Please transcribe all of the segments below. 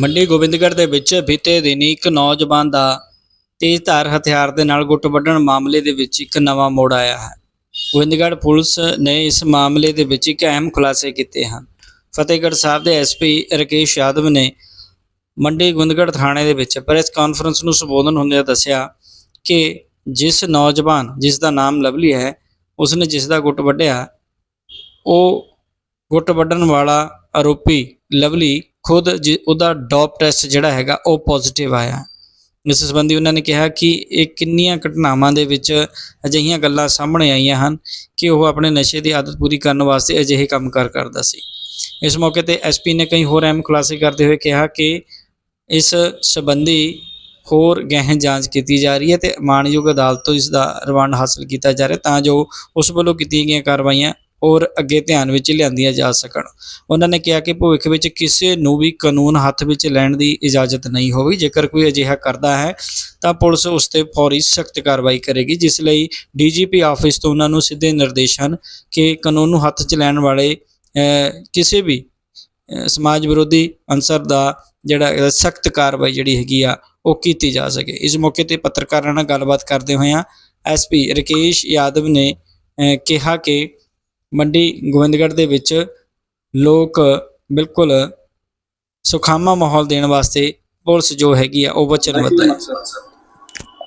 ਮੰਡੀ ਗੋਬਿੰਦਗੜ੍ਹ ਦੇ ਵਿੱਚ ਬੀਤੇ ਦਿਨੀ ਇੱਕ ਨੌਜਵਾਨ ਦਾ ਤੇਜ਼ਧਾਰ ਹਥਿਆਰ ਦੇ ਨਾਲ ਗੁੱਟ ਵੱਢਣ ਮਾਮਲੇ ਦੇ ਵਿੱਚ ਇੱਕ ਨਵਾਂ ਮੋੜ ਆਇਆ ਹੈ। ਗੋਬਿੰਦਗੜ੍ਹ ਪੁਲਿਸ ਨੇ ਇਸ ਮਾਮਲੇ ਦੇ ਵਿੱਚ ਇੱਕ ਅਹਿਮ ਖੁਲਾਸੇ ਕੀਤੇ ਹਨ। ਫਤਿਹਗੜ੍ਹ ਸਾਹਿਬ ਦੇ ਐਸਪੀ ਰਕੇਸ਼ ਯਾਦਵ ਨੇ ਮੰਡੀ ਗੋਬਿੰਦਗੜ੍ਹ ਥਾਣੇ ਦੇ ਵਿੱਚ ਪ੍ਰੈਸ ਕਾਨਫਰੰਸ ਨੂੰ ਸੰਬੋਧਨ ਹੁੰਦਿਆਂ ਦੱਸਿਆ ਕਿ ਜਿਸ ਨੌਜਵਾਨ, ਜਿਸ ਦਾ ਨਾਮ ਲਵਲੀ ਹੈ, ਉਸਨੇ ਜਿਸ ਦਾ ਗੁੱਟ ਵੱਢਿਆ, ਉਹ ਗੁੱਟ ਵੱਢਣ ਵਾਲਾ ਆਰੋਪੀ ਲਵਲੀ ਖੁਦ ਜਿ- ਉਹਦਾ ਡੋਪ ਟੈਸਟ ਜਿਹੜਾ ਹੈਗਾ ਉਹ ਪੋਜ਼ਿਟਿਵ ਆਇਆ। ਇਸ ਸੰਬੰਧੀ ਉਹਨਾਂ ਨੇ ਕਿਹਾ ਕਿ ਇਹ ਕਿੰਨੀਆਂ ਘਟਨਾਵਾਂ ਦੇ ਵਿੱਚ ਅਜਿਹੀਆਂ ਗੱਲਾਂ ਸਾਹਮਣੇ ਆਈਆਂ ਹਨ ਕਿ ਉਹ ਆਪਣੇ ਨਸ਼ੇ ਦੀ ਆਦਤ ਪੂਰੀ ਕਰਨ ਵਾਸਤੇ ਅਜਿਹੇ ਕੰਮ ਕਾਰ ਕਰਦਾ ਸੀ। ਇਸ ਮੌਕੇ ਤੇ ਐਸਪੀ ਨੇ ਕਈ ਹੋਰ ਅਹਿਮ ਖੁਲਾਸੇ ਕਰਦੇ ਹੋਏ ਕਿਹਾ ਕਿ ਇਸ ਸੰਬੰਧੀ ਹੋਰ ਗਹਿਨ ਜਾਂਚ ਕੀਤੀ ਜਾ ਰਹੀ ਹੈ ਤੇ ਮਾਣਯੋਗ ਅਦਾਲਤ ਤੋਂ ਇਸ ਦਾ ਰਿਮਾਂਡ ਹਾਸਲ ਕੀਤਾ ਜਾ ਰਿਹਾ ਤਾਂ ਜੋ ਉਸ ਵੱਲੋਂ ਕੀਤੀਆਂ ਗਈਆਂ ਕਾਰਵਾਈਆਂ ਔਰ ਅੱਗੇ ਧਿਆਨ ਵਿੱਚ ਲਿਆਂਦੀਆਂ ਜਾ ਸਕਣ। ਉਹਨਾਂ ਨੇ ਕਿਹਾ ਕਿ ਭਵਿੱਖ ਵਿੱਚ ਕਿਸੇ ਨੂੰ ਵੀ ਕਾਨੂੰਨ ਹੱਥ ਵਿੱਚ ਲੈਣ ਦੀ ਇਜਾਜ਼ਤ ਨਹੀਂ ਹੋਵੇਗੀ ਜੇਕਰ ਕੋਈ ਅਜਿਹਾ ਕਰਦਾ ਹੈ, ਤਾਂ ਪੁਲਿਸ ਉਸ ਤੇ ਫੌਰੀ ਸਖਤ ਕਾਰਵਾਈ ਕਰੇਗੀ, ਜਿਸ ਲਈ ਡੀਜੀਪੀ ਆਫਿਸ ਤੋਂ ਉਹਨਾਂ ਨੂੰ ਸਿੱਧੇ ਨਿਰਦੇਸ਼ ਹਨ ਕਿ ਕਾਨੂੰਨ ਨੂੰ ਹੱਥ 'ਚ ਲੈਣ ਵਾਲੇ ਕਿਸੇ ਵੀ ਸਮਾਜ ਵਿਰੋਧੀ ਅਨਸਰ ਦਾ ਜਿਹੜਾ ਸਖਤ ਕਾਰਵਾਈ ਜਿਹੜੀ ਹੈਗੀ ਆ, ਉਹ ਕੀਤੀ ਜਾ ਸਕੇ। ਇਸ ਮੌਕੇ ਤੇ ਪੱਤਰਕਾਰਾਂ ਨਾਲ ਗੱਲਬਾਤ ਕਰਦੇ ਹੋਇਆਂ ਐਸਪੀ ਰਕੇਸ਼ ਯਾਦਵ ਨੇ ਕਿਹਾ ਕਿ ਮੰਡੀ ਗੋਬਿੰਦਗੜ੍ਹ ਦੇ ਵਿੱਚ ਲੋਕ ਬਿਲਕੁਲ ਸੁਖਾਮਾ ਮਾਹੌਲ ਦੇਣ ਵਾਸਤੇ ਪੁਲਿਸ ਜੋ ਹੈਗੀ ਆ ਉਹ ਵਚਨਬੱਧ ਹੈ।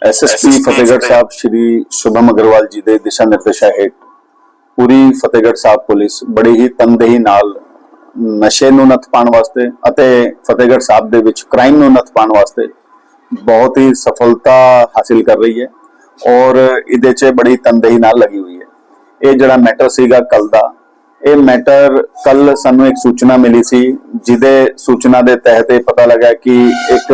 ਐਸਐਸਪੀ ਫਤਿਹਗੜ੍ਹ ਸਾਹਿਬ ਸ਼੍ਰੀ ਸ਼ੁਭਮ ਅਗਰਵਾਲ ਜੀ ਦੇ ਦਿਸ਼ਾ ਨਿਰਦੇਸ਼ਾਂ ਹੇਠ ਪੂਰੀ ਫਤਿਹਗੜ੍ਹ ਸਾਹਿਬ ਪੁਲਿਸ ਬੜੀ ਹੀ ਤਨਦੇਹੀ ਨਾਲ ਨਸ਼ੇ ਨੂੰ ਨੱਥ ਪਾਉਣ ਵਾਸਤੇ ਅਤੇ ਫਤਿਹਗੜ੍ਹ ਸਾਹਿਬ ਦੇ ਵਿੱਚ ਕ੍ਰਾਈਮ ਨੂੰ ਨੱਥ ਪਾਉਣ ਵਾਸਤੇ ਬਹੁਤ ਹੀ ਸਫਲਤਾ ਹਾਸਿਲ ਕਰ ਰਹੀ ਹੈ ਔਰ ਇਹਦੇ 'ਚ ਬੜੀ ਤਨਦੇਹੀ ਨਾਲ ਲੱਗੀ ਹੋਈ ਹੈ। ਇਹ ਜਿਹੜਾ ਮੈਟਰ ਸੀਗਾ ਕੱਲ ਦਾ, ਇਹ ਮੈਟਰ ਕੱਲ ਸਾਨੂੰ ਇੱਕ ਸੂਚਨਾ ਮਿਲੀ ਸੀ, ਜਿਹਦੇ ਸੂਚਨਾ ਦੇ ਤਹਿਤ ਇਹ ਪਤਾ ਲੱਗਾ ਕਿ ਇੱਕ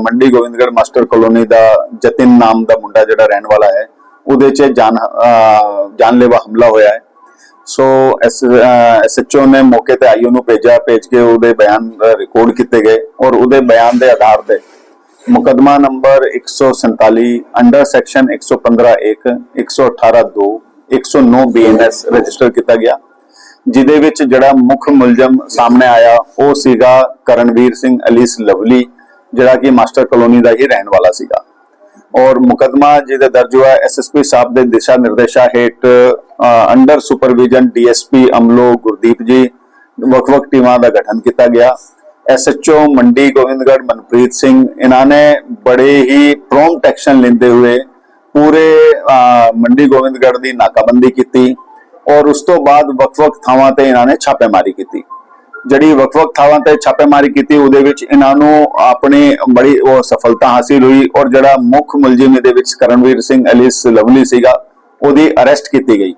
ਮੰਡੀ ਗੋਬਿੰਦਗੜ੍ਹ ਮਾਸਟਰ ਕਲੋਨੀ ਦਾ ਜਤਿਨ ਨਾਮ ਦਾ ਮੁੰਡਾ ਜਿਹੜਾ ਰਹਿਣ ਵਾਲਾ ਹੈ, ਉਹਦੇ 'ਚ ਜਾਨ ਜਾਨਲੇਵਾ ਹਮਲਾ ਹੋਇਆ ਹੈ। ਸੋ ਐਸਐਚਓ ਨੇ ਮੌਕੇ ਤੇ ਆਈਓ ਨੂੰ ਭੇਜਿਆ, ਭੇਜ ਕੇ ਉਹਦੇ ਬਿਆਨ ਰਿਕਾਰਡ ਕੀਤੇ ਗਏ ਔਰ ਉਹਦੇ ਬਿਆਨ ਦੇ ਆਧਾਰ ਤੇ ਮੁਕਦਮਾ number 147 under section 115 1 118 2 109 BNS register ਕੀਤਾ ਗਿਆ, ਜਿਹਦੇ ਵਿੱਚ ਜਿਹੜਾ ਮੁੱਖ ਮੁਲਜ਼ਮ ਸਾਹਮਣੇ ਆਇਆ, ਉਹ ਸੀਗਾ ਕਰਨਵੀਰ ਸਿੰਘ ਅਲੀਸ ਲਵਲੀ, ਜਿਹੜਾ ਕਿ ਮਾਸਟਰ ਕਲੋਨੀ ਦਾ ਹੀ ਰਹਿਣ ਵਾਲਾ ਸੀਗਾ। ਔਰ ਮੁਕਦਮਾ ਜਿਹਦੇ ਦਰਜ ਹੋਇਆ ਐਸਐਸਪੀ ਸਾਹਿਬ ਦੇ ਦਿਸ਼ਾ ਨਿਰਦੇਸ਼ਾਂ ਹੇਠ under supervision DSP Amloh Gurdeep ji, ਵੱਖ-ਵੱਖ ਟੀਮਾਂ ਦਾ ਗਠਨ ਕੀਤਾ ਗਿਆ। ਐਸਐਚਓ ਮੰਡੀ ਗੋਬਿੰਦਗੜ੍ਹ ਮਨਪ੍ਰੀਤ ਸਿੰਘ, ਇਹਨਾਂ ਨੇ ਬੜੇ ਹੀ ਪ੍ਰੋਮਪਟ ਐਕਸ਼ਨ ਲੈਂਦੇ ਹੋਏ ਪੂਰੇ ਮੰਡੀ ਗੋਬਿੰਦਗੜ੍ਹ ਦੀ ਨਾਕਾਬੰਦੀ ਕੀਤੀ ਔਰ ਉਸ ਤੋਂ ਬਾਅਦ ਵੱਖ-ਵੱਖ ਥਾਵਾਂ ਤੇ ਇਹਨਾਂ ਨੇ ਛਾਪੇਮਾਰੀ ਕੀਤੀ। ਜਿਹੜੀ ਵੱਖ-ਵੱਖ ਥਾਵਾਂ ਤੇ ਛਾਪੇਮਾਰੀ ਕੀਤੀ, ਉਹਦੇ ਵਿੱਚ ਇਹਨਾਂ ਨੂੰ ਆਪਣੀ ਬੜੀ ਉਹ ਸਫਲਤਾ ਹਾਸਿਲ ਹੋਈ ਔਰ ਜਿਹੜਾ ਮੁੱਖ ਮੁਲਜ਼ਮ ਇਹਦੇ ਵਿੱਚ ਕਰਨਵੀਰ ਸਿੰਘ ਅਲੀਸ ਲਵਲੀ ਸੀਗਾ, ਉਹਦੀ ਅਰੈਸਟ ਕੀਤੀ ਗਈ।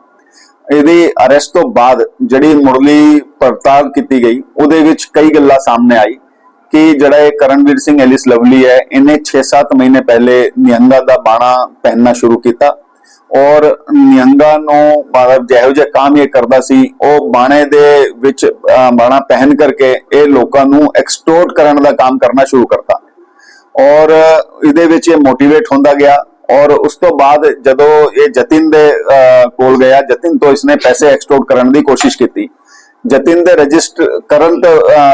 ਇਹਦੀ ਅਰੈਸਟ ਤੋਂ ਬਾਅਦ ਜਿਹੜੀ ਮੁਰਲੀ ਪੜਤਾਲ ਕੀਤੀ ਗਈ, ਉਹਦੇ ਵਿੱਚ ਕਈ ਗੱਲਾਂ ਸਾਹਮਣੇ ਆਈ। ਕਿ ਜਿਹੜਾ ਇਹ ਕਰਨਵੀਰ ਸਿੰਘ ਐਲਿਸ ਲਵਲੀ ਹੈ, ਇਹਨੇ 6-7 ਮਹੀਨੇ ਪਹਿਲੇ ਨਿਹੰਗਾ ਦਾ ਬਾਣਾ ਪਹਿਨਣਾ ਸ਼ੁਰੂ ਕੀਤਾ ਔਰ ਨਿਹੰਗਾ ਨੂੰ ਮਤਲਬ ਜਿਹੋ ਜਿਹਾ ਕੰਮ ਇਹ ਕਰਦਾ ਸੀ, ਉਹ ਬਾਣੇ ਦੇ ਵਿੱਚ ਬਾਣਾ ਪਹਿਨ ਕਰਕੇ ਇਹ ਲੋਕਾਂ ਨੂੰ ਐਕਸਟੋਰਟ ਕਰਨ ਦਾ ਕੰਮ ਕਰਨਾ ਸ਼ੁਰੂ ਕਰਤਾ ਔਰ ਇਹਦੇ ਵਿੱਚ ਇਹ ਮੋਟੀਵੇਟ ਹੁੰਦਾ ਗਿਆ ਔਰ ਉਸ ਤੋਂ ਬਾਅਦ ਜਦੋਂ ਇਹ ਜਤਿਨ ਦੇ ਕੋਲ ਗਿਆ, ਜਤਿਨ ਤੋਂ ਇਸਨੇ ਪੈਸੇ ਐਕਸਟੋਰਟ ਕਰਨ ਦੀ ਕੋਸ਼ਿਸ਼ ਕੀਤੀ। ਜਤਿਨ ਦੇ ਰਜਿਸਟਰ ਕਰਨ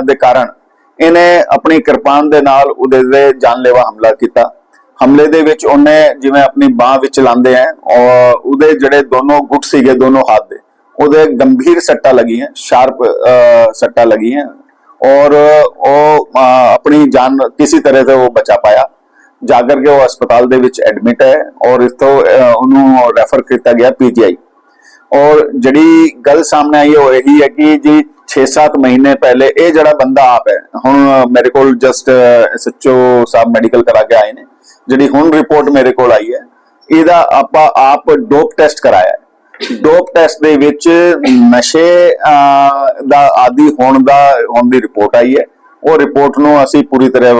ਦੇ ਕਾਰਨ ਇਹਨੇ ਆਪਣੀ ਕਿਰਪਾਨ ਦੇ ਨਾਲ ਉਹਦੇ ਤੇ ਜਾਨਲੇਵਾ ਹਮਲਾ ਕੀਤਾ। ਹਮਲੇ ਦੇ ਵਿੱਚ ਉਹਨੇ ਜਿਵੇਂ ਆਪਣੀ ਬਾਹ ਵਿੱਚ ਲਾਉਂਦੇ ਆ ਔਰ ਉਹਦੇ ਜਿਹੜੇ ਦੋਨੋਂ ਗੁੱਟ ਸੀਗੇ ਦੋਨੋਂ ਹੱਥ ਦੇ ਉਹਦੇ ਗੰਭੀਰ ਸੱਟਾਂ ਲੱਗੀਆਂ ਸ਼ਾਰਪ ਸੱਟਾਂ ਲੱਗੀਆਂ ਔਰ ਉਹ ਆਪਣੀ ਜਾਨ ਕਿਸੇ ਤਰ੍ਹਾਂ ਤੇ ਉਹ ਬਚਾ ਪਾਇਆ। ਜਾ ਕਰਕੇ ਉਹ ਹਸਪਤਾਲ ਦੇ ਵਿੱਚ ਐਡਮਿਟ ਹੈ ਔਰ ਇਸ ਤੋਂ ਅਹ, ਉਹਨੂੰ ਰੈਫਰ ਕੀਤਾ ਗਿਆ ਪੀਜੀਆਈ ਔਰ ਜਿਹੜੀ ਗੱਲ ਸਾਹਮਣੇ ਆਈ ਹੈ ਉਹ ਇਹੀ ਹੈ ਕਿ ਜੀ 6-7 ਮਹੀਨੇ ਪਹਿਲੇ ਇਹ ਜਿਹੜਾ ਬੰਦਾ ਆਪ ਹੈ, ਹੁਣ ਮੇਰੇ ਕੋਲ ਜਸਟ ਐਸਐਚਓ ਸਾਹਿਬ ਮੈਡੀਕਲ ਕਰਾ ਕੇ ਆਏ ਨੇ, ਜਿਹੜੀ ਹੁਣ ਰਿਪੋਰਟ ਮੇਰੇ ਕੋਲ ਆਈ ਹੈ, ਇਹਦਾ ਆਪਾਂ ਆਪ ਡੋਪ ਟੈਸਟ ਕਰਾਇਆ ਡੋਪ ਟੈਸਟ ਦੇ ਵਿੱਚ ਨਸ਼ੇ ਦਾ ਆਦੀ ਹੋਣ ਦਾ, ਹੋਣ ਦੀ ਰਿਪੋਰਟ ਆਈ ਹੈ। ਉਹ ਰਿਪੋਰਟ ਨੂੰ ਅਸੀਂ ਪੂਰੀ ਤਰ੍ਹਾਂ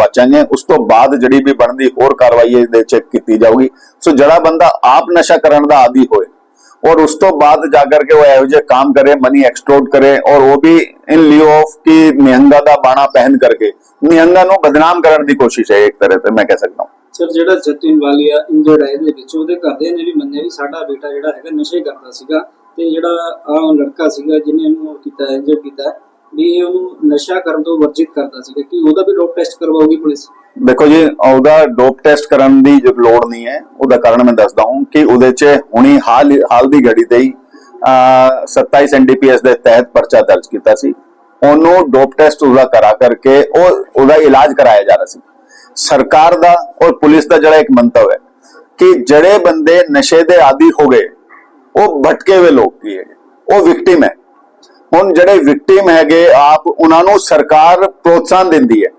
ਵਾਚਾਂਗੇ। ਉਸ ਤੋਂ ਬਾਅਦ ਜਿਹੜੀ ਵੀ ਬਣਦੀ ਹੋਰ ਕਾਰਵਾਈ ਇਹਦੇ ਚੈੱਕ ਕੀਤੀ ਜਾਊਗੀ। ਸੋ ਜਿਹੜਾ ਬੰਦਾ ਆਪ ਨਸ਼ਾ ਕਰਨ ਦਾ ਆਦੀ ਹੋਏ ਔਰ ਉਸ ਤੋਂ ਬਾਅਦ ਜਾ ਕਰਕੇ ਉਹ ਇਹੋ ਜਿਹੇ ਕੰਮ ਕਰੇ ਮਨੀ ਐਕਸਟ੍ਰੋਟ ਕਰੇ ਔਰ ਉਹ ਵੀ ਇਨ ਲਿਓ ਆਫ ਕਿ ਨਿਹੰਗਾ ਦਾ ਬਾਣਾ ਪਹਿਨ ਕਰਕੇ ਨਿਹੰਗਾ ਨੂੰ ਬਦਨਾਮ ਕਰਨ ਦੀ ਕੋਸ਼ਿਸ਼ ਹੈ ਇੱਕ ਤਰ੍ਹਾਂ ਤੇ ਮੈਂ ਕਹਿ ਸਕਦਾ ਹਾਂ। ਸਰ, ਜਿਹੜਾ ਜਤਿਨ ਵਾਲੀਆ ਇੰਜਰਡ ਹੈ ਇਹਦੇ ਵਿੱਚ, ਉਹਦੇ ਘਰਦਿਆਂ ਨੇ ਵੀ ਮੰਨਿਆ ਵੀ ਸਾਡਾ ਬੇਟਾ ਜਿਹੜਾ ਹੈਗਾ ਨਸ਼ੇ ਕਰਦਾ ਸੀਗਾ ਤੇ ਜਿਹੜਾ ਆ ਲੜਕਾ ਸੀਗਾ ਜਿਹਨੇ ਇਹਨੂੰ ਕੀਤਾ, ਇੰਜਰਡ ਕੀਤਾ, ਵੀ ਇਹ ਨਸ਼ਾ ਕਰਨ ਤੋਂ ਵਰਜਿਤ ਕਰਦਾ ਸੀਗਾ, ਕਿ ਉਹਦਾ ਵੀ ਡੋਪ ਟੈਸਟ ਕਰਵਾਉਗੀ ਪੁਲਿਸ? ਦੇਖੋ ਜੀ ਉਹਦਾ ਡੋਪ ਟੈਸਟ ਕਰਨ ਦੀ ਜੋ ਲੋੜ ਨਹੀਂ ਹੈ ਉਹਦਾ ਕਾਰਨ ਮੈਂ ਦੱਸਦਾ ਹਾਂ ਕਿ ਉਹਦੇ 'ਚ ਹੁਣੀ ਹਾਲ ਹਾਲ ਦੀ ਘੜੀ ਤੇ ਹੀ ਅਹ, 27 ਐਨਡੀਪੀਐਸ ਦੇ ਤਹਿਤ ਪਰਚਾ ਦਰਜ ਕੀਤਾ ਸੀ। ਉਹਨੂੰ ਡੋਪ ਟੈਸਟ ਉਹਦਾ ਕਰਾ ਕਰਕੇ ਉਹ ਉਹਦਾ ਇਲਾਜ ਕਰਾਇਆ ਜਾ ਰਿਹਾ ਸੀ। ਸਰਕਾਰ ਦਾ ਔਰ ਪੁਲਿਸ ਦਾ ਜਿਹੜਾ ਇੱਕ ਮੰਤਵ ਹੈ ਕਿ ਜਿਹੜੇ ਬੰਦੇ ਨਸ਼ੇ ਦੇ ਆਦੀ ਹੋ ਗਏ ਉਹ ਭਟਕੇ ਹੋਏ ਲੋਕ ਹੀ ਹੈਗੇ ਉਹ ਵਿਕਟਿਮ ਹੈ। ਹੁਣ ਜਿਹੜੇ ਵਿਕਟਿਮ ਹੈਗੇ ਆਪ ਉਹਨਾਂ ਨੂੰ ਸਰਕਾਰ ਪ੍ਰੋਤਸਾਹਨ ਦਿੰਦੀ ਹੈ।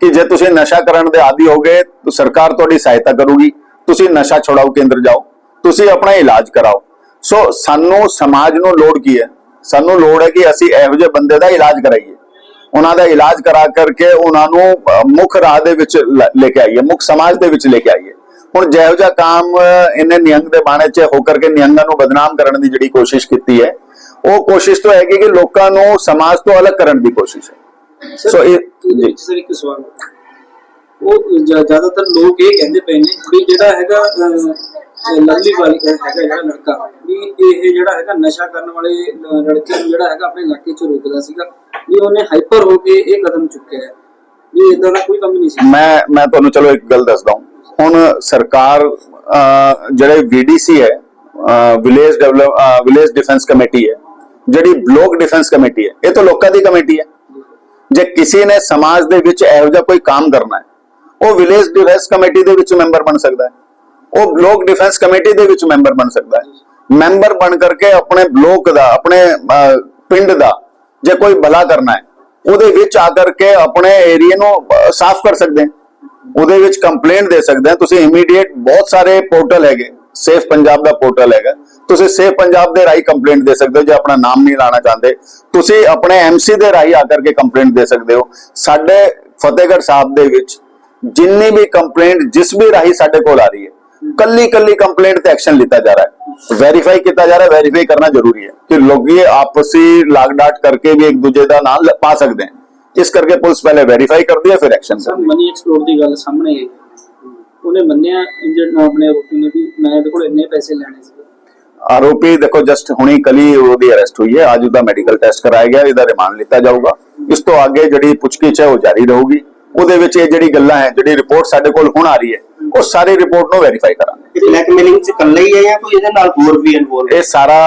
ਕਿ ਜੇ ਤੁਸੀਂ ਨਸ਼ਾ ਕਰਨ ਦੇ ਆਦੀ ਹੋ ਗਏ ਤਾਂ ਸਰਕਾਰ ਤੁਹਾਡੀ ਸਹਾਇਤਾ ਕਰੂਗੀ। ਤੁਸੀਂ ਨਸ਼ਾ ਛੁਡਾਓ ਕੇਂਦਰ ਜਾਓ। ਤੁਸੀਂ ਆਪਣਾ ਇਲਾਜ ਕਰਾਓ। ਸੋ ਸਾਨੂੰ ਸਮਾਜ ਨੂੰ ਲੋੜ ਕੀ ਹੈ? ਸਾਨੂੰ ਲੋੜ ਹੈ ਕਿ ਅਸੀਂ ਇਹੋ ਜਿਹੇ ਬੰਦੇ ਦਾ ਇਲਾਜ ਕਰਾਈਏ। ਉਹਨਾਂ ਦਾ ਇਲਾਜ ਕਰਾ ਕਰਕੇ ਉਹਨਾਂ ਨੂੰ ਮੁੱਖ ਰਾਹ ਦੇ ਵਿੱਚ ਲੈ ਕੇ ਆਈਏ, ਮੁੱਖ ਸਮਾਜ ਦੇ ਵਿੱਚ ਲੈ ਕੇ ਆਈਏ। ਹੁਣ ਜਿਹੋ ਜਿਹਾ ਕੰਮ ਇਹਨੇ ਨਿਯੰਗ ਦੇ ਬਾਣੇ 'ਚ ਹੋ ਕਰਕੇ ਨਿਯੰਗਾਂ ਨੂੰ ਬਦਨਾਮ ਕਰਨ ਦੀ ਜਿਹੜੀ ਕੋਸ਼ਿਸ਼ ਕੀਤੀ ਹੈ, ਉਹ ਕੋਸ਼ਿਸ਼ ਤਾਂ ਹੈਗੀ ਕਿ ਲੋਕਾਂ ਨੂੰ ਸਮਾਜ ਤੋਂ ਅਲੱਗ ਕਰਨ ਦੀ ਕੋਸ਼ਿਸ਼ ਹੈ। ਸੋ ਇਹ ਜੀ। ਸਰ ਇੱਕ ਸਵਾਲ। ਉਹ ਜ਼ਿਆ- ਜ਼ਿਆਦਾਤਰ ਲੋਕ ਇਹ ਕਹਿੰਦੇ ਪਏ ਨੇ ਵੀ ਜਿਹੜਾ ਹੈਗਾ ਲਵਲੀ ਵਾਲੀ ਹੈਗਾ ਜਿਹੜਾ ਲੜਕਾ ਵੀ ਇਹ ਜਿਹੜਾ ਹੈਗਾ ਨਸ਼ਾ ਕਰਨ ਵਾਲੇ ਲੜਕੇ ਨੂੰ ਜਿਹੜਾ ਹੈਗਾ ਆਪਣੇ ਇਲਾਕੇ 'ਚ ਰੋਕਦਾ ਸੀਗਾ ਵੀ ਉਹਨੇ ਹਾਈਪਰ ਹੋ ਕੇ ਇਹ ਕਦਮ ਚੁੱਕਿਆ ਹੈ। ਵੀ ਇਦਾਂ ਦਾ ਕੋਈ ਕੰਮ ਨਹੀਂ ਸੀ। ਮੈਂ ਮੈਂ ਤੁਹਾਨੂੰ ਚਲੋ ਇੱਕ ਗੱਲ ਦੱਸਦਾ ਹੁਣ ਸਰਕਾਰ ਜਿਹੜੇ ਵੀਡੀਸੀ ਹੈ village develop village defence committee ਹੈ ਜਿਹੜੀ ਬਲਾਕ ਡਿਫੈਂਸ ਕਮੇਟੀ ਹੈ ਇਹ ਤਾਂ ਲੋਕਾਂ ਦੀ ਕਮੇਟੀ ਹੈ। ਜੇ ਕਿਸੇ ਨੇ ਸਮਾਜ ਦੇ ਵਿੱਚ ਇਹੋ ਜਿਹਾ ਕੋਈ ਕੰਮ ਕਰਨਾ ਹੈ, ਉਹ ਵਿਲੇਜ ਡਿਫੈਂਸ ਕਮੇਟੀ ਦੇ ਵਿੱਚ ਮੈਂਬਰ ਬਣ ਸਕਦਾ ਹੈ, ਉਹ ਬਲਾਕ ਡਿਫੈਂਸ ਕਮੇਟੀ ਦੇ ਵਿੱਚ ਮੈਂਬਰ ਬਣ ਸਕਦਾ ਹੈ। ਮੈਂਬਰ ਬਣ ਕਰਕੇ ਆਪਣੇ ਬਲੋਕ ਦਾ, ਆਪਣੇ ਪਿੰਡ ਦਾ ਜੇ ਕੋਈ ਭਲਾ ਕਰਨਾ ਹੈ, ਉਹਦੇ ਵਿੱਚ ਆ ਕਰਕੇ ਆਪਣੇ ਏਰੀਆ ਨੂੰ ਸਾਫ਼ ਕਰ ਸਕਦੇ ਹੈ। ਉਹਦੇ ਵਿੱਚ ਕੰਪਲੇਂਟ ਦੇ ਸਕਦੇ ਆ ਤੁਸੀਂ ਇਮੀਡੀਏਟ ਬਹੁਤ ਸਾਰੇ ਪੋਰਟਲ ਹੈਗੇ। ਸੇਫ ਪੰਜਾਬ ਦਾ ਪੋਰਟਲ ਹੈਗਾ। ਤੁਸੀਂ ਸੇਫ ਪੰਜਾਬ ਦੇ ਰਾਹੀਂ ਕੰਪਲੇਂਟ ਦੇ ਸਕਦੇ ਹੋ, ਜੇ ਆਪਣਾ ਨਾਮ ਨਹੀਂ ਲਾਣਾ ਚਾਹੁੰਦੇ। ਤੁਸੀਂ ਆਪਣੇ ਐਮਸੀ ਦੇ ਰਾਹੀਂ ਆ ਕਰਕੇ ਕੰਪਲੇਂਟ ਦੇ ਸਕਦੇ ਹੋ। ਸਾਡੇ ਫਤਿਹਗੜ੍ਹ ਸਾਹਿਬ ਦੇ ਵਿੱਚ ਜਿੰਨੀ ਵੀ ਕੰਪਲੇਂਟ ਜਿਸ ਵੀ ਰਾਹੀਂ ਸਾਡੇ ਕੋਲ ਆ ਰਹੀ ਹੈ ਕੱਲੀ ਕੱਲੀ ਕੰਪਲੇਂਟ ਤੇ ਐਕਸ਼ਨ ਲਿੱਤਾ ਜਾ ਰਿਹਾ ਹੈ। ਵੈਰੀਫਾਈ ਕੀਤਾ ਜਾ ਰਿਹਾ ਹੈ ਵੈਰੀਫਾਈ ਕਰਨਾ ਜ਼ਰੂਰੀ ਹੈ ਕਿ ਲੋਕੀ ਆਪਸੀ ਲਾਗ ਕਰਕੇ ਵੀ ਇੱਕ ਦੂਜੇ ਦਾ ਨਾਮ ਪਾ ਸਕਦੇ ਹਨ ਇਸ ਕਰਕੇ ਪੁਲਿਸ ਪਹਿਲੇ ਵੈਰੀਫਾਈ ਕਰਦੀ ਹੈ, ਫਿਰ ਐਕਸ਼ਨ ਸਰ ਮਨੀ ਐਕਸਪਲੋਰ ਦੀ ਗੱਲ ਸਾਹਮਣੇ ਆਈ ਉਹਨੇ ਮੰਨਿਆ ਇੰਜਰਡ ਆਪਣੇ ਆਰੋਪੀ ਨੇ ਵੀ ਮੈਂ ਇਹਦੇ ਕੋਲ ਇੰਨੇ ਪੈਸੇ ਲੈਣੇ ਸੀ। ਆਰੋਪੀ ਦੇਖੋ ਜਸਟ ਹੁਣੀ ਕਲੀ ਉਹਦੀ ਅਰੈਸਟ ਹੋਈ ਹੈ। ਅੱਜ ਉਹਦਾ ਮੈਡੀਕਲ ਟੈਸਟ ਕਰਾਇਆ ਗਿਆ ਇਹਦਾ ਰਿਮਾਂਡ ਲਿੱਤਾ ਜਾਊਗਾ। ਇਸ ਤੋਂ ਅੱਗੇ ਜਿਹੜੀ ਪੁੱਛਗਿੱਛ ਹੈ ਉਹ ਜਾਰੀ ਰਹੂਗੀ। ਉਹਦੇ ਵਿੱਚ ਇਹ ਜਿਹੜੀ ਗੱਲਾਂ ਹੈ ਜਿਹੜੀ ਰਿਪੋਰਟ ਸਾਡੇ ਕੋਲ ਹੁਣ ਆ ਰਹੀ ਹੈ ਉਹ ਸਾਰੀ ਰਿਪੋਰਟ ਨੂੰ ਵੈਰੀਫਾਈ ਕਰਾਂਗੇ। ਬਲੈਕਮੇਲਿੰਗ ਚ ਇਕੱਲਾ ਹੀ ਹੈ ਜਾਂ ਕੋਈ ਇਹਦੇ ਨਾਲ ਹੋਰ ਵੀ ਇਨਵੋਲਵ ਇਹ ਸਾਰਾ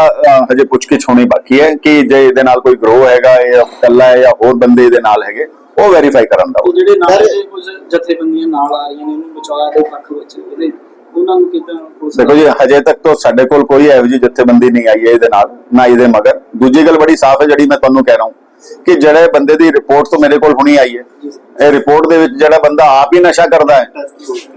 ਹਜੇ ਪੁੱਛਗਿੱਛ ਹੋਣੀ ਬਾਕੀ ਹੈ ਕਿ ਜੇ ਇਹਦੇ ਨਾਲ ਕੋਈ ਗਰੋਹ ਹੈਗਾ ਜਾਂ ਇਕੱਲਾ ਹੈ ਜਾਂ ਹੋਰ ਬੰਦੇ ਇਹਦੇ ਨਾਲ ਹੈਗੇ। ਉਹ ਵੈਰੀਫਾਈ ਕਰਨ ਦਾ। ਉਹ ਜਿਹੜੇ ਨਾਲ ਸਰ- ਦੇ ਕੁਝ ਜਥੇਬੰਦੀਆਂ ਨਾਲ ਆ ਰਹੀਆਂ ਨੇ ਉਹਨੂੰ ਬਚਾਅ ਦੇ ਪੱਖ ਵਿੱਚ ਇਹਦੇ ਉਹਨਾਂ ਨੂੰ ਕਿਦਾਂ ਦੇਖੋ ਜੀ ਹਜੇ ਤੱਕ ਤਾਂ ਸਾਡੇ ਕੋਲ ਕੋਈ ਇਹੋ ਜਿਹੀ ਜਥੇਬੰਦੀ ਨਹੀਂ ਆਈ ਹੈ ਇਹਦੇ ਨਾਲ ਨਾ ਇਹਦੇ ਮਗਰ। ਦੂਜੀ ਗੱਲ ਬੜੀ ਸਾਫ਼ ਹੈ ਜਿਹੜੀ ਮੈਂ ਤੁਹਾਨੂੰ ਕਹਿ ਰਹਾ ਹਾਂ ਕਿ ਜਿਹੜੇ ਬੰਦੇ ਦੀ ਰਿਪੋਰਟ ਤੋਂ ਮੇਰੇ ਕੋਲ ਹੁਣੀ ਆਈ ਹੈ। ਇਹ ਰਿਪੋਰਟ ਦੇ ਵਿੱਚ ਜਿਹੜਾ ਬੰਦਾ ਆਪ ਹੀ ਨਸ਼ਾ ਕਰਦਾ ਹੈ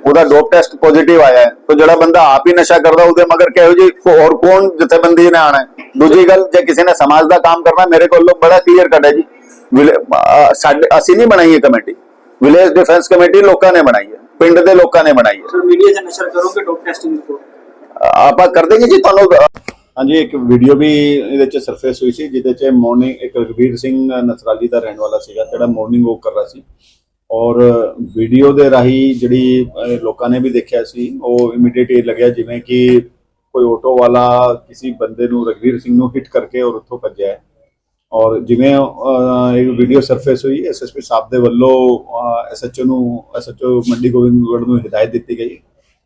ਉਹਦਾ ਡੋਪ ਟੈਸਟ ਪੋਜ਼ਿਟਿਵ ਆਇਆ ਹੈ। ਤਾਂ ਜਿਹੜਾ ਬੰਦਾ ਆਪ ਹੀ ਨਸ਼ਾ ਕਰਦਾ ਉਹਦੇ ਮਗਰ ਕਿਹੋ ਕੋ- ਹੋਰ ਕੌਣ ਜਥੇਬੰਦੀ ਨੇ ਆਣਾ ਹੈ? ਦੂਜੀ ਗੱਲ ਜੇ ਕਿਸੇ ਨੇ ਸਮਾਜ ਦਾ ਕੰਮ ਕਰਨਾ ਮੇਰੇ ਕੋਲ ਬੜਾ ਕਲੀਅਰ ਕੱਟ ਹੈ ਜੀ। ਸਾਡੇ ਅਸੀਂ ਨਹੀਂ ਬਣਾਈ ਇਹ ਕਮੇਟੀ। ਵਿਲੇਜ ਡਿਫੈਂਸ ਕਮੇਟੀ ਲੋਕਾਂ ਨੇ ਬਣਾਈ ਹੈ। ਪਿੰਡ ਦੇ ਲੋਕਾਂ ਨੇ ਬਣਾਈ ਹੈ। ਸਰ ਮੀਡੀਆ 'ਚ ਨਸ਼ਰ ਕਰੋਗੇ ਡੋਪ ਟੈਸਟਿੰਗ ਰਿਪੋਰਟ ਆਪਾਂ ਕਰ ਦੇਂਗੇ ਜੀ ਤੁਹਾਨੂੰ ਹਾਂਜੀ ਇੱਕ ਵੀਡੀਓ ਵੀ ਇਹਦੇ ਚ ਸਰਫੇਸ ਹੋਈ ਸੀ ਜਿਹਦੇ ਚ ਮਾਰਨਿੰਗ ਇੱਕ ਰਗਵੀਰ ਸਿੰਘ ਨਸਰਾਲੀ ਦਾ ਰਹਿਣ ਵਾਲਾ ਸੀਗਾ ਜਿਹੜਾ ਮਾਰਨਿੰਗ ਵਾਕ ਕਰ ਰਿਹਾ ਸੀ। ਔਰ ਵੀਡੀਓ ਦੇ ਰਾਹੀਂ ਜਿਹੜੀ ਲੋਕਾਂ ਨੇ ਵੀ ਦੇਖਿਆ ਸੀ ਉਹ ਇਮੀਡੀਏਟ ਇਹ ਲੱਗਿਆ ਜਿਵੇਂ ਕਿ ਕੋਈ ਆਟੋ ਵਾਲਾ ਕਿਸੇ ਬੰਦੇ ਨੂੰ ਰਗਵੀਰ ਸਿੰਘ ਨੂੰ ਹਿੱਟ ਕਰਕੇ ਔਰ ਉੱਥੋਂ ਭੱਜਿਆ ਹੈ। ਔਰ ਜਿਵੇਂ ਇਹ ਵੀਡੀਓ ਸਰਫੇਸ ਹੋਈ ਐਸਐਸਪੀ ਸਾਹਿਬ ਦੇ ਵੱਲੋਂ ਐਸਐਚਓ ਨੂੰ ਐਸਐਚਓ ਮੰਡੀ ਗੋਬਿੰਦਗੜ੍ਹ ਨੂੰ ਹਦਾਇਤ ਦਿੱਤੀ ਗਈ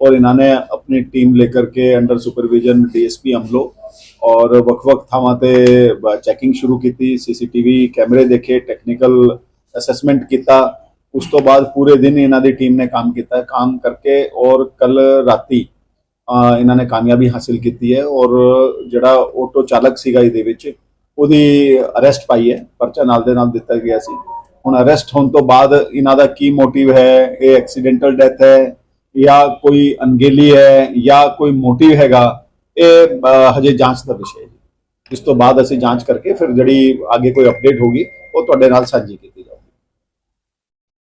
ਔਰ ਇਹਨਾਂ ਨੇ ਆਪਣੀ ਟੀਮ ਲੈ ਕਰਕੇ ਅੰਡਰ ਸੁਪਰਵਿਜ਼ਨ ਡੀਐਸਪੀ ਅਮਲੋ ਔਰ ਵਕ-ਵਕ ਥਾਵਾਂ ਤੇ ਚੈਕਿੰਗ ਸ਼ੁਰੂ ਕੀਤੀ ਸੀਸੀਟੀਵੀ ਕੈਮਰੇ ਦੇਖੇ ਟੈਕਨੀਕਲ ਅਸੈਸਮੈਂਟ ਕੀਤਾ, ਉਸ ਤੋਂ ਬਾਅਦ ਪੂਰੇ ਦਿਨ ਇਹਨਾਂ ਦੀ ਟੀਮ ਨੇ ਕੰਮ ਕੀਤਾ, ਕੰਮ ਕਰਕੇ ਔਰ ਕੱਲ ਰਾਤੀ ਇਹਨਾਂ ਨੇ ਕਾਮਯਾਬੀ ਹਾਸਲ ਕੀਤੀ ਹੈ ਔਰ ਜਿਹੜਾ ਆਟੋ ਚਾਲਕ ਸੀਗਾ ਇਹਦੇ ਵਿੱਚ ਉਹਦੀ ਅਰੈਸਟ ਪਾਈ ਹੈ, ਪਰਚਾ ਨਾਲ ਦੇ ਨਾਲ ਦਿੱਤਾ ਗਿਆ ਸੀ। ਹੁਣ ਅਰੈਸਟ ਹੋਣ ਤੋਂ ਬਾਅਦ ਇਹਨਾਂ ਦਾ ਕੀ ਮੋਟਿਵ ਹੈ? ਇਹ ਐਕਸੀਡੈਂਟਲ ਡੈਥ ਹੈ ਜਾਂ ਕੋਈ ਅਣਗਹਿਲੀ ਹੈ ਜਾਂ ਕੋਈ ਮੋਟਿਵ ਹੈਗਾ? ਇਹ ਹਜੇ ਜਾਂਚ ਦਾ ਵਿਸ਼ਾ ਹੈ ਇਸ ਤੋਂ ਬਾਅਦ ਅਸੀਂ ਜਾਂਚ ਕਰਕੇ ਫਿਰ ਜਿਹੜੀ ਅੱਗੇ ਕੋਈ ਅਪਡੇਟ ਹੋਗੀ ਉਹ ਤੁਹਾਡੇ ਨਾਲ ਸਾਂਝੀ ਕੀਤੀ